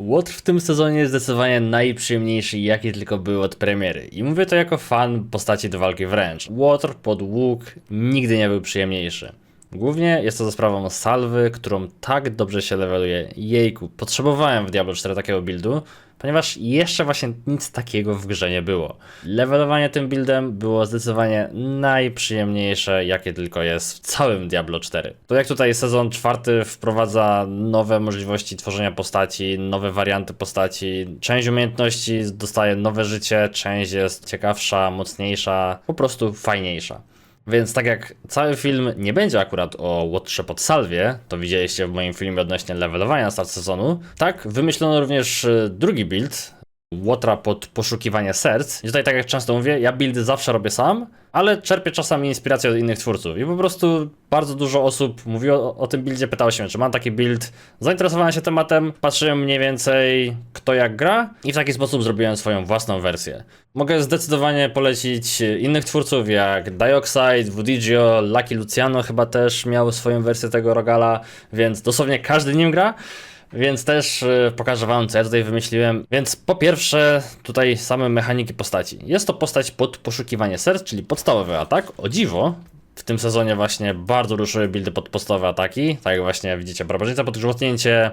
Łotr w tym sezonie jest zdecydowanie najprzyjemniejszy, jaki tylko był od premiery. I mówię to jako fan postaci do walki wręcz. Łotr pod łuk nigdy nie był przyjemniejszy. Głównie jest to za sprawą salwy, którą tak dobrze się leveluje. Jejku, potrzebowałem w Diablo 4 takiego buildu, ponieważ jeszcze właśnie nic takiego w grze nie było. Levelowanie tym buildem było zdecydowanie najprzyjemniejsze, jakie tylko jest w całym Diablo 4. To jak tutaj sezon czwarty wprowadza nowe możliwości tworzenia postaci, nowe warianty postaci, część umiejętności dostaje nowe życie, część jest ciekawsza, mocniejsza, po prostu fajniejsza. Więc tak jak cały film nie będzie akurat o Łotrze pod salwie, to widzieliście w moim filmie odnośnie levelowania start sezonu, tak wymyślono również e, drugi build, Łotra pod poszukiwanie serc. I tutaj tak jak często mówię, ja buildy zawsze robię sam, ale czerpię czasami inspirację od innych twórców. I po prostu bardzo dużo osób mówiło o, o tym buildzie, pytało się, czy mam taki build. Zainteresowałem się tematem, patrzyłem mniej więcej kto jak gra i w taki sposób zrobiłem swoją własną wersję. Mogę zdecydowanie polecić innych twórców jak Dioxide, Vudigio, Lucky Luciano chyba też miał swoją wersję tego Rogala, więc dosłownie każdy nim gra. Więc też y, pokażę wam, co ja tutaj wymyśliłem. Więc po pierwsze, tutaj same mechaniki postaci. Jest to postać pod poszukiwanie serc, czyli podstawowy atak. O dziwo, w tym sezonie właśnie bardzo ruszyły buildy pod podstawowe ataki. Tak jak właśnie widzicie, barbarzyńca pod grzmotnięcie.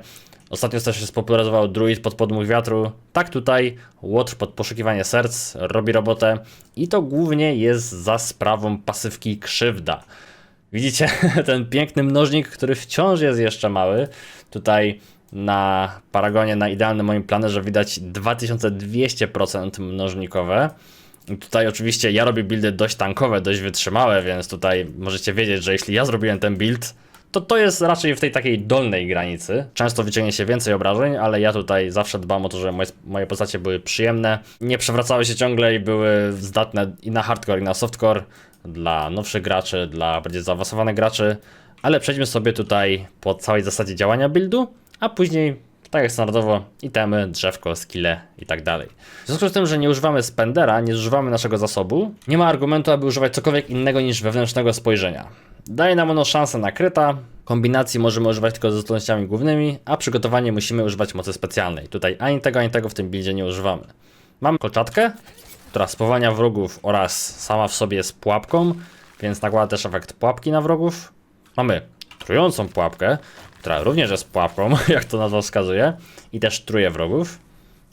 Ostatnio też się spopularyzował druid pod podmuch wiatru. Tak tutaj Łotr pod poszukiwanie serc robi robotę. I to głównie jest za sprawą pasywki krzywda. Widzicie ten piękny mnożnik, który wciąż jest jeszcze mały. Tutaj na Paragonie, na idealnym moim planerze widać 2200% mnożnikowe. Tutaj oczywiście ja robię buildy dość tankowe, dość wytrzymałe, więc tutaj możecie wiedzieć, że jeśli ja zrobiłem ten build, to to jest raczej w tej takiej dolnej granicy. Często wyciągnie się więcej obrażeń, ale ja tutaj zawsze dbam o to, żeby moje, moje postacie były przyjemne, nie przewracały się ciągle i były zdatne i na hardcore, i na softcore dla nowszych graczy, dla bardziej zaawansowanych graczy. Ale przejdźmy sobie tutaj po całej zasadzie działania buildu, a później, tak jak standardowo, itemy, drzewko, skille i tak dalej. W związku z tym, że nie używamy spendera, nie zużywamy naszego zasobu, nie ma argumentu, aby używać cokolwiek innego niż wewnętrznego spojrzenia. Daje nam ono szansę na kryta, kombinacji możemy używać tylko ze zdolnościami głównymi, a przygotowanie musimy używać mocy specjalnej. Tutaj ani tego, ani tego w tym buildzie nie używamy. Mamy kolczatkę, która spowalnia wrogów oraz sama w sobie jest pułapką, więc nakłada też efekt pułapki na wrogów. Mamy trującą pułapkę, która również jest pułapką, jak to nazwa wskazuje, i też truje wrogów.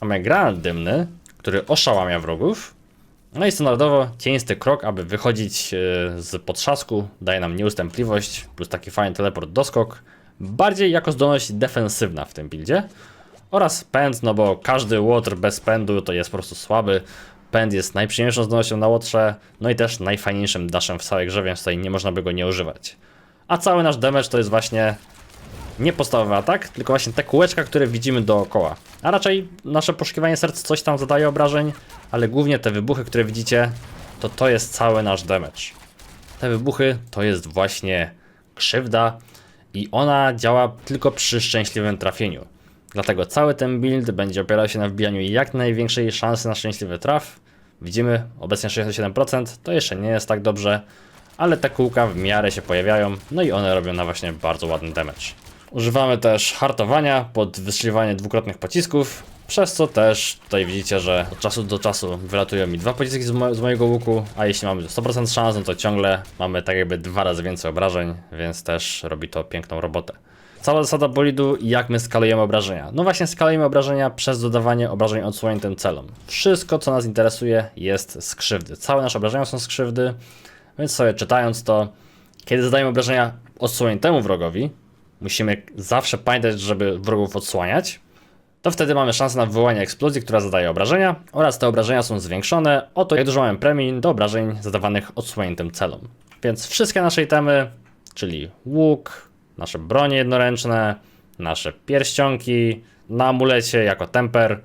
Mamy granat dymny, który oszałamia wrogów. No i standardowo cienisty krok, aby wychodzić e, z potrzasku, daje nam nieustępliwość, plus taki fajny teleport doskok. Bardziej jako zdolność defensywna w tym buildzie. Oraz pęd, no bo każdy łotr bez pędu to jest po prostu słaby. Pęd jest najprzyjemniejszą zdolnością na łotrze, no i też najfajniejszym dashem w całej grze, więc tutaj nie można by go nie używać. A cały nasz damage to jest właśnie nie podstawowy atak, tylko właśnie te kółeczka, które widzimy dookoła. A raczej nasze poszukiwanie serc coś tam zadaje obrażeń, ale głównie te wybuchy, które widzicie, to to jest cały nasz damage. Te wybuchy to jest właśnie krzywda i ona działa tylko przy szczęśliwym trafieniu. Dlatego cały ten build będzie opierał się na wbijaniu jak największej szansy na szczęśliwy traf. Widzimy obecnie 67%, to jeszcze nie jest tak dobrze, ale te kółka w miarę się pojawiają, no i one robią na właśnie bardzo ładny damage. Używamy też hartowania pod wystrzeliwanie dwukrotnych pocisków, przez co też tutaj widzicie, że od czasu do czasu wylatują mi dwa pociski z, mo z mojego łuku, a jeśli mamy 100% szans, no to ciągle mamy tak jakby dwa razy więcej obrażeń, więc też robi to piękną robotę. Cała zasada bolidu i jak my skalujemy obrażenia. No właśnie skalujemy obrażenia przez dodawanie obrażeń odsłoniętym celom. Wszystko co nas interesuje jest z krzywdy. Całe nasze obrażenia są z krzywdy, więc sobie czytając to, kiedy zadajemy obrażenia odsłoniętemu wrogowi, musimy zawsze pamiętać, żeby wrogów odsłaniać, to wtedy mamy szansę na wywołanie eksplozji, która zadaje obrażenia oraz te obrażenia są zwiększone. O to, jak dużo mamy premii do obrażeń zadawanych odsłoniętym celom. Więc wszystkie nasze itemy, czyli łuk, nasze bronie jednoręczne, nasze pierścionki, na amulecie jako temper,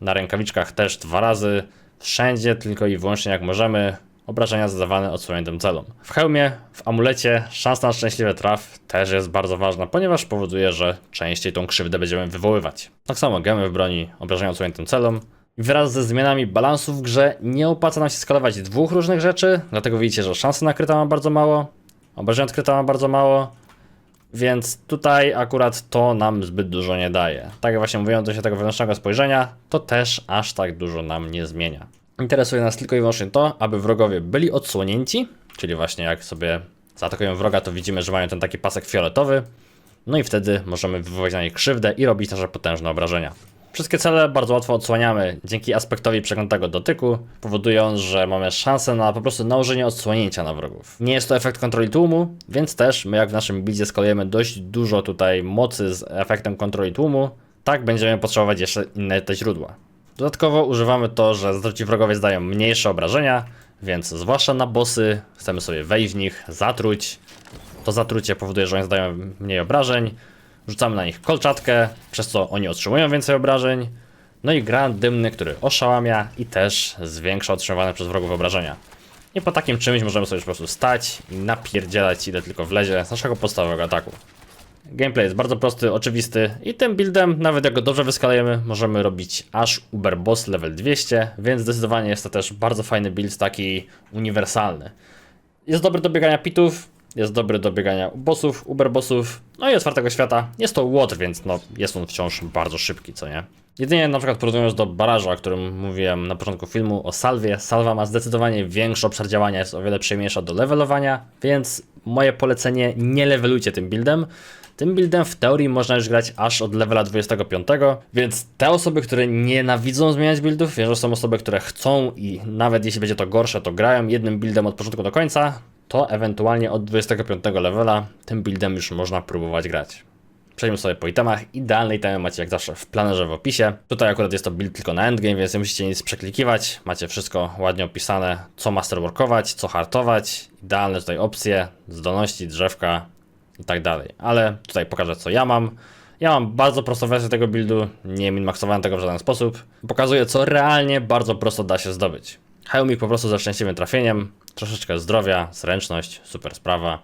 na rękawiczkach też dwa razy, wszędzie tylko i wyłącznie jak możemy, obrażenia zadawane odsłoniętym celom. W hełmie, w amulecie szansa na szczęśliwy traf też jest bardzo ważna, ponieważ powoduje, że częściej tą krzywdę będziemy wywoływać. Tak samo gemy w broni, obrażenia odsłoniętym celom. Wraz ze zmianami balansu w grze nie opłaca nam się skalować dwóch różnych rzeczy, dlatego widzicie, że szanse na kryta ma bardzo mało, obrażenia od kryta ma bardzo mało, Więc tutaj akurat to nam zbyt dużo nie daje. Tak jak właśnie mówiłem, do się tego wewnętrznego spojrzenia, to też aż tak dużo nam nie zmienia. Interesuje nas tylko i wyłącznie to, aby wrogowie byli odsłonięci, czyli właśnie jak sobie zaatakują wroga, to widzimy, że mają ten taki pasek fioletowy, no i wtedy możemy wywołać na nich krzywdę i robić nasze potężne obrażenia. Wszystkie cele bardzo łatwo odsłaniamy dzięki aspektowi przeklętego dotyku, powodując, że mamy szansę na po prostu nałożenie odsłonięcia na wrogów. Nie jest to efekt kontroli tłumu, więc też my jak w naszym buildzie skalujemy dość dużo tutaj mocy z efektem kontroli tłumu, tak będziemy potrzebować jeszcze inne te źródła. Dodatkowo używamy to, że zatruci wrogowie zdają mniejsze obrażenia, więc zwłaszcza na bossy chcemy sobie wejść w nich, zatruć. To zatrucie powoduje, że oni zdają mniej obrażeń. Rzucamy na nich kolczatkę, przez co oni otrzymują więcej obrażeń. No i granat dymny, który oszałamia i też zwiększa otrzymywane przez wrogów obrażenia. I po takim czymś możemy sobie po prostu stać i napierdzielać ile tylko wlezie z naszego podstawowego ataku. Gameplay jest bardzo prosty, oczywisty i tym buildem, nawet jak go dobrze wyskalujemy, możemy robić aż Uber Boss level 200, więc zdecydowanie jest to też bardzo fajny build, taki uniwersalny. Jest dobry do biegania pitów, jest dobry do biegania bossów, Uber Bossów, no i otwartego świata. Jest to Łotr, więc no, jest on wciąż bardzo szybki, co nie? Jedynie na przykład porównując do baraża, o którym mówiłem na początku filmu, o salwie. Salwa ma zdecydowanie większy obszar działania, jest o wiele przyjemniejsza do levelowania, więc moje polecenie, nie levelujcie tym buildem. Tym buildem w teorii można już grać aż od levela 25, więc te osoby, które nienawidzą zmieniać buildów, wiem, że są osoby, które chcą i nawet jeśli będzie to gorsze, to grają jednym buildem od początku do końca, to ewentualnie od 25 levela tym buildem już można próbować grać. Przejdźmy sobie po itemach. Idealne itemy macie jak zawsze w planerze w opisie. Tutaj akurat jest to build tylko na endgame, więc nie musicie nic przeklikiwać. Macie wszystko ładnie opisane, co masterworkować, co hartować. Idealne tutaj opcje, zdolności, drzewka i tak dalej. Ale tutaj pokażę co ja mam. Ja mam bardzo prostą wersję tego buildu, nie minmaksowałem tego w żaden sposób. Pokazuję co realnie bardzo prosto da się zdobyć. Hełmik po prostu ze szczęśliwym trafieniem, troszeczkę zdrowia, zręczność, super sprawa.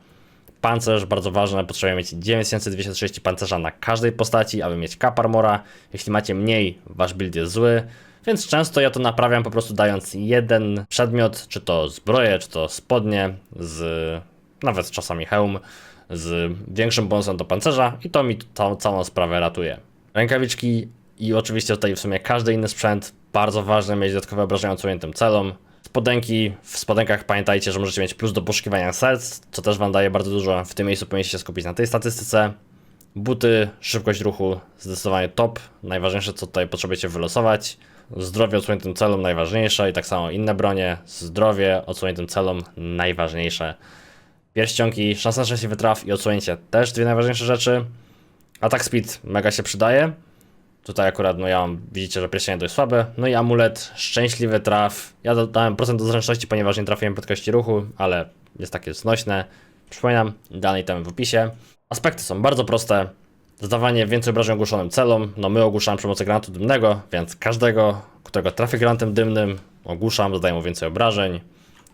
Pancerz, bardzo ważne, potrzebujemy mieć 9230 pancerza na każdej postaci, aby mieć cap armora. Jeśli macie mniej, wasz build jest zły. Więc często ja to naprawiam po prostu dając jeden przedmiot, czy to zbroję, czy to spodnie, z nawet czasami hełm, z większym bonusem do pancerza i to mi tą całą sprawę ratuje. Rękawiczki i oczywiście tutaj w sumie każdy inny sprzęt, bardzo ważne mieć dodatkowe obrażenia odsłoniętym celom. Spodenki, w spodenkach pamiętajcie, że możecie mieć plus do poszukiwania serc, co też wam daje bardzo dużo. W tym miejscu powinniście się skupić na tej statystyce. Buty, szybkość ruchu, zdecydowanie top. Najważniejsze, co tutaj potrzebujecie wylosować. Zdrowie odsłoniętym celom najważniejsze i tak samo inne bronie. Zdrowie odsłoniętym celom najważniejsze. Pierścionki, szansa na szczęśliwy traf i odsłonięcie też dwie najważniejsze rzeczy. Atak speed mega się przydaje. Tutaj akurat, no ja mam, widzicie, że pierścienie dość słabe. No i amulet, szczęśliwy traf. Ja dodałem procent do zręczności, ponieważ nie trafiłem prędkości ruchu, ale jest takie znośne. Przypominam, dany item w opisie. Aspekty są bardzo proste. Zdawanie więcej obrażeń ogłuszonym celom. No my ogłuszamy przy pomocy granatu dymnego, więc każdego, którego trafię granatem dymnym, ogłuszam, zadaję mu więcej obrażeń.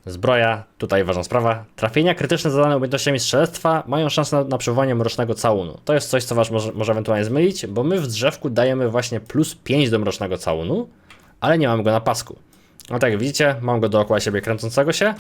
Zbroja, tutaj ważna sprawa. Trafienia krytyczne zadane umiejętnościami strzelectwa mają szansę na, na przywołanie mrocznego całunu. To jest coś, co was może, może ewentualnie zmylić, bo my w drzewku dajemy właśnie plus 5 do mrocznego całunu, ale nie mamy go na pasku. No tak jak widzicie, mam go dookoła siebie kręcącego się,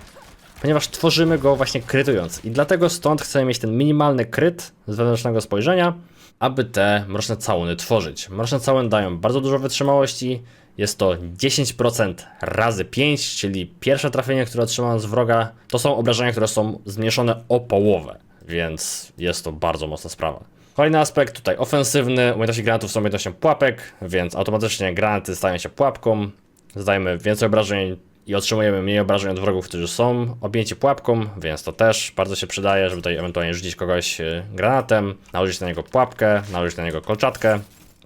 ponieważ tworzymy go właśnie krytując. I dlatego stąd chcemy mieć ten minimalny kryt z wewnętrznego spojrzenia, aby te mroczne całuny tworzyć. Mroczne całuny dają bardzo dużo wytrzymałości. Jest to 10% razy 5, czyli pierwsze trafienie, które otrzymam z wroga, to są obrażenia, które są zmniejszone o połowę, więc jest to bardzo mocna sprawa. Kolejny aspekt tutaj ofensywny, umiejętności granatów są umiejętnością pułapek, więc automatycznie granaty stają się pułapką, zdajemy więcej obrażeń i otrzymujemy mniej obrażeń od wrogów, którzy są objęci pułapką, więc to też bardzo się przydaje, żeby tutaj ewentualnie rzucić kogoś y, granatem, nałożyć na niego pułapkę, nałożyć na niego kolczatkę.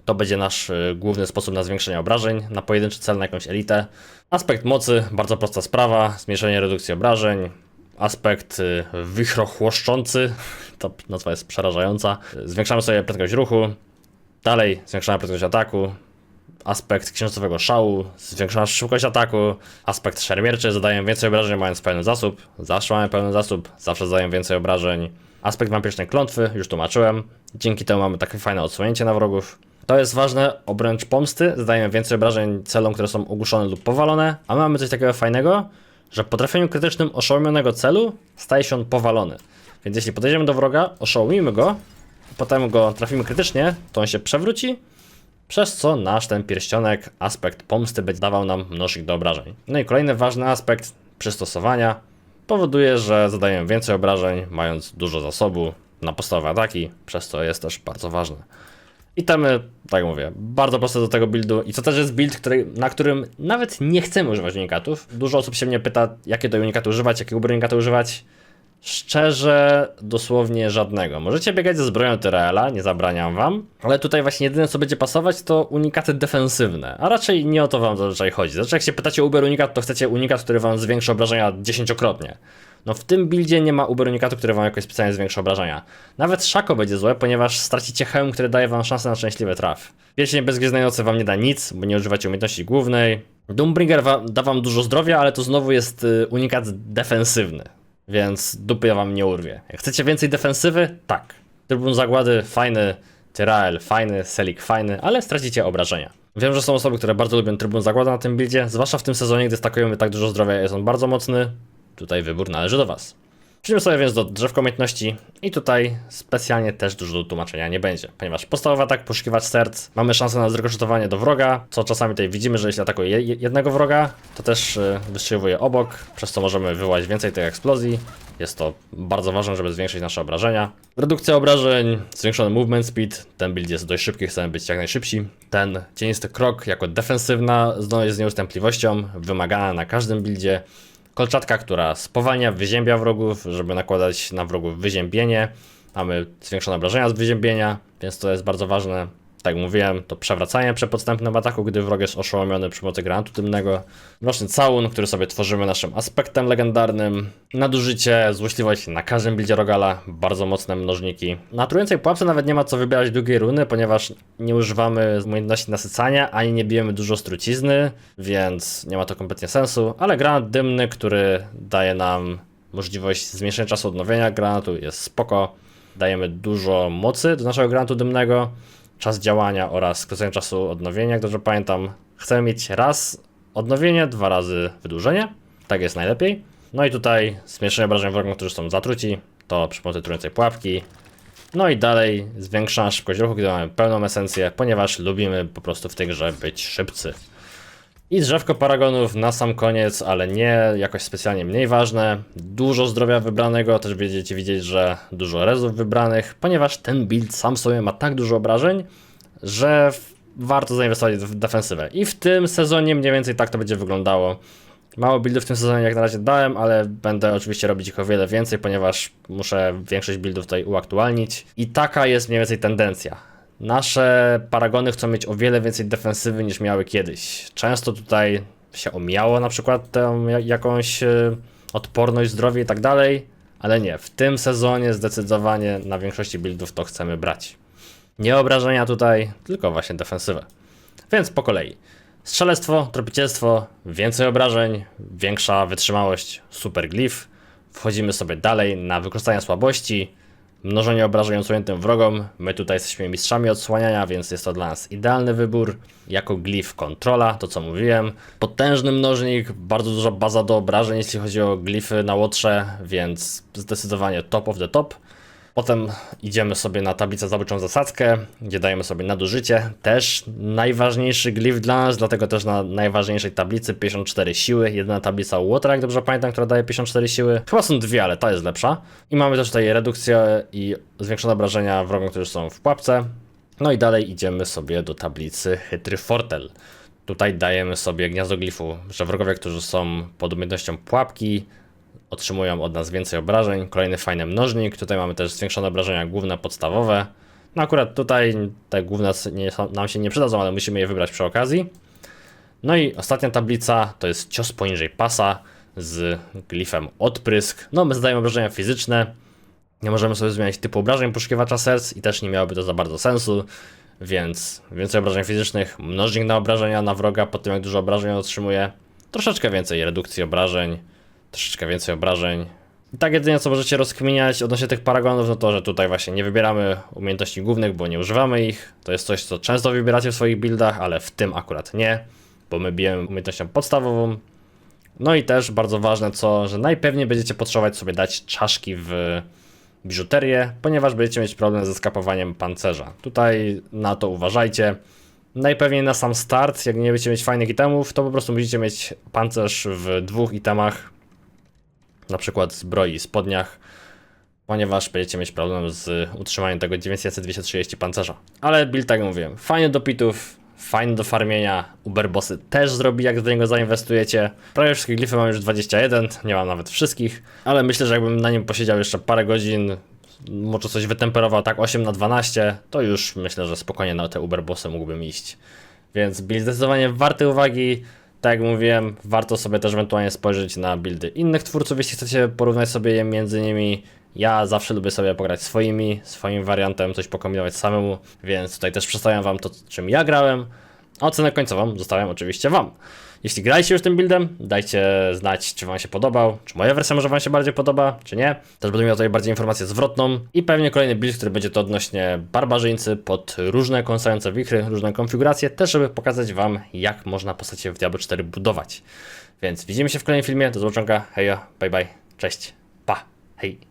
To będzie nasz y, główny sposób na zwiększenie obrażeń, na pojedynczy cel, na jakąś elitę. Aspekt mocy, bardzo prosta sprawa, zmniejszenie redukcji obrażeń. Aspekt y, wichrochłoszczący, to nazwa jest przerażająca. Zwiększamy sobie prędkość ruchu, dalej zwiększamy prędkość ataku, aspekt księżycowego szału, zwiększona szybkość ataku, aspekt szermierczy, zadają więcej obrażeń mając pełny zasób, zawsze mamy pełny zasób, zawsze zadają więcej obrażeń. Aspekt wampirycznej klątwy, już tłumaczyłem, dzięki temu mamy takie fajne odsłonięcie na wrogów. To jest ważne, obręcz pomsty zadają więcej obrażeń celom, które są ogłuszone lub powalone, a my mamy coś takiego fajnego, że po trafieniu krytycznym oszołomionego celu staje się on powalony. Więc jeśli podejdziemy do wroga, oszołomimy go, potem go trafimy krytycznie, to on się przewróci, przez co nasz ten pierścionek, aspekt pomsty będzie dawał nam mnożnik do obrażeń. No i kolejny ważny aspekt przystosowania powoduje, że zadajemy więcej obrażeń, mając dużo zasobu na podstawowe ataki, przez co jest też bardzo ważne. Itemy, tak jak mówię, bardzo proste do tego buildu i to też jest build, który, na którym nawet nie chcemy używać unikatów. Dużo osób się mnie pyta, jakie do unikaty używać, jakiego unikaty używać. Szczerze, dosłownie żadnego. Możecie biegać ze zbroją Tyraela, nie zabraniam wam, ale tutaj właśnie jedyne co będzie pasować to unikaty defensywne, a raczej nie o to wam zazwyczaj chodzi. Znaczy jak się pytacie Uber unikat, to chcecie unikat, który wam zwiększy obrażenia dziesięciokrotnie. No w tym buildzie nie ma Uber unikatu, który wam jakoś specjalnie zwiększy obrażenia. Nawet Szako będzie złe, ponieważ stracicie hełm, który daje wam szansę na szczęśliwy traf. Pierścień bezgwiezdnej nocy wam nie da nic, bo nie używacie umiejętności głównej. Doombringer wa- da wam dużo zdrowia, ale to znowu jest y, unikat defensywny, więc dupy wam nie urwie. Jak chcecie więcej defensywy? Tak. Trybun Zagłady fajny, Tyrael fajny, Selik fajny, ale stracicie obrażenia. Wiem, że są osoby, które bardzo lubią Trybun Zagłady na tym buildzie, zwłaszcza w tym sezonie, gdy stakujemy tak dużo zdrowia, jest on bardzo mocny. Tutaj wybór należy do Was. Przejdźmy sobie więc do drzewka umiejętności i tutaj specjalnie też dużo tłumaczenia nie będzie, ponieważ podstawowy atak, poszukiwać serc, mamy szansę na zrekosztowanie do wroga, co czasami tutaj widzimy, że jeśli atakuje je- jednego wroga, to też y, wystrzeliwuje obok, przez co możemy wywołać więcej tych eksplozji. Jest to bardzo ważne, żeby zwiększyć nasze obrażenia. Redukcja obrażeń, zwiększony movement speed, ten build jest dość szybki, chcemy być jak najszybsi. Ten cienisty krok jako defensywna zdolność z nieustępliwością, wymagana na każdym buildzie. Kolczatka, która spowalnia, wyziębia wrogów, żeby nakładać na wrogów wyziębienie. Mamy zwiększone obrażenia z wyziębienia, więc to jest bardzo ważne. Tak jak mówiłem, to przewracanie przy podstępnym ataku, gdy wrog jest oszołomiony przy pomocy granatu dymnego. Mroczny całun, który sobie tworzymy naszym aspektem legendarnym. Nadużycie, złośliwość na każdym buildzie Rogala, bardzo mocne mnożniki. Na trującej pułapce nawet nie ma co wybierać drugiej runy, ponieważ nie używamy umiejętności nasycania, ani nie bijemy dużo z trucizny, więc nie ma to kompletnie sensu. Ale granat dymny, który daje nam możliwość zmniejszenia czasu odnowienia granatu jest spoko. Dajemy dużo mocy do naszego granatu dymnego, czas działania oraz skrócenie czasu odnowienia, jak dobrze pamiętam. Chcemy mieć raz odnowienie, dwa razy wydłużenie. Tak jest najlepiej. No i tutaj zmniejszenie obrażeń wrogom, którzy są zatruci, to przy pomocy trującej pułapki. No i dalej zwiększa szybkość ruchu, gdy mamy pełną esencję, ponieważ lubimy po prostu w tej grze być szybcy. I drzewko paragonów na sam koniec, ale nie jakoś specjalnie mniej ważne. Dużo zdrowia wybranego, też będziecie widzieć, że dużo rezów wybranych, ponieważ ten build sam sobie ma tak dużo obrażeń, że warto zainwestować w defensywę. I w tym sezonie mniej więcej tak to będzie wyglądało. Mało buildów w tym sezonie jak na razie dałem, ale będę oczywiście robić ich o wiele więcej, ponieważ muszę większość buildów tutaj uaktualnić. I taka jest mniej więcej tendencja. Nasze paragony chcą mieć o wiele więcej defensywy niż miały kiedyś. Często tutaj się omijało na przykład tę ja- jakąś e, odporność, zdrowie i tak dalej, ale nie, w tym sezonie zdecydowanie na większości buildów to chcemy brać. Nie obrażenia tutaj, tylko właśnie defensywę. Więc po kolei. Strzelectwo, tropicielstwo, więcej obrażeń, większa wytrzymałość, super glif. Wchodzimy sobie dalej na wykorzystanie słabości, mnożenie obrażeń odsłoniętym wrogom. My tutaj jesteśmy mistrzami odsłaniania, więc jest to dla nas idealny wybór. Jako glif kontrola, to co mówiłem. Potężny mnożnik, bardzo duża baza do obrażeń, jeśli chodzi o glify na łotrze, więc zdecydowanie top of the top. Potem idziemy sobie na tablicę zabójczą zasadzkę, gdzie dajemy sobie nadużycie. Też najważniejszy glif dla nas, dlatego też na najważniejszej tablicy 54 siły. Jedyna tablica Water, jak dobrze pamiętam, która daje 54 siły. Chyba są dwie, ale ta jest lepsza. I mamy też tutaj redukcję i zwiększone obrażenia wrogom, którzy są w pułapce. No i dalej idziemy sobie do tablicy Chytry Fortel. Tutaj dajemy sobie gniazdo glifu, że wrogowie, którzy są pod umiejętnością pułapki, otrzymują od nas więcej obrażeń. Kolejny fajny mnożnik. Tutaj mamy też zwiększone obrażenia główne, podstawowe. No akurat tutaj te główne nie, nam się nie przydadzą, ale musimy je wybrać przy okazji. No i ostatnia tablica to jest cios poniżej pasa z glifem odprysk. No my zadajemy obrażenia fizyczne. Nie możemy sobie zmieniać typu obrażeń poszukiwacza serc i też nie miałoby to za bardzo sensu. Więc więcej obrażeń fizycznych, mnożnik na obrażenia na wroga po tym jak dużo obrażeń otrzymuje. Troszeczkę więcej redukcji obrażeń troszeczkę więcej obrażeń. I tak jedynie co możecie rozkminiać odnośnie tych paragonów, no to, że tutaj właśnie nie wybieramy umiejętności głównych, bo nie używamy ich. To jest coś, co często wybieracie w swoich buildach, ale w tym akurat nie, bo my bijemy umiejętnością podstawową. No i też bardzo ważne co, że najpewniej będziecie potrzebować sobie dać czaszki w biżuterię, ponieważ będziecie mieć problem ze skapowaniem pancerza. Tutaj na to uważajcie. Najpewniej na sam start, jak nie będziecie mieć fajnych itemów, to po prostu musicie mieć pancerz w dwóch itemach, na przykład zbroi i spodniach, ponieważ będziecie mieć problem z utrzymaniem tego 9230 pancerza. Ale build, tak mówiłem, fajny do pitów, fajny do farmienia, uberbossy też zrobi, jak do niego zainwestujecie. Prawie wszystkie glify mam już 21, nie mam nawet wszystkich, ale myślę, że jakbym na nim posiedział jeszcze parę godzin, może coś wytemperował tak 8 na 12, to już myślę, że spokojnie na te uberbossy mógłbym iść. Więc build zdecydowanie warty uwagi. Tak jak mówiłem, warto sobie też ewentualnie spojrzeć na buildy innych twórców, jeśli chcecie porównać sobie je między nimi. Ja zawsze lubię sobie pograć swoimi, swoim wariantem, coś pokombinować samemu, więc tutaj też przedstawiam wam to, czym ja grałem. A ocenę końcową zostawiam oczywiście wam. Jeśli graliście już tym buildem, dajcie znać, czy wam się podobał, czy moja wersja może wam się bardziej podoba, czy nie. Też będę miał tutaj bardziej informację zwrotną i pewnie kolejny build, który będzie to odnośnie barbarzyńcy pod różne kąsające wichry, różne konfiguracje, też żeby pokazać wam, jak można postacie w Diablo 4 budować. Więc widzimy się w kolejnym filmie, do zobaczenia, hejo, bye bye, cześć, pa, hej.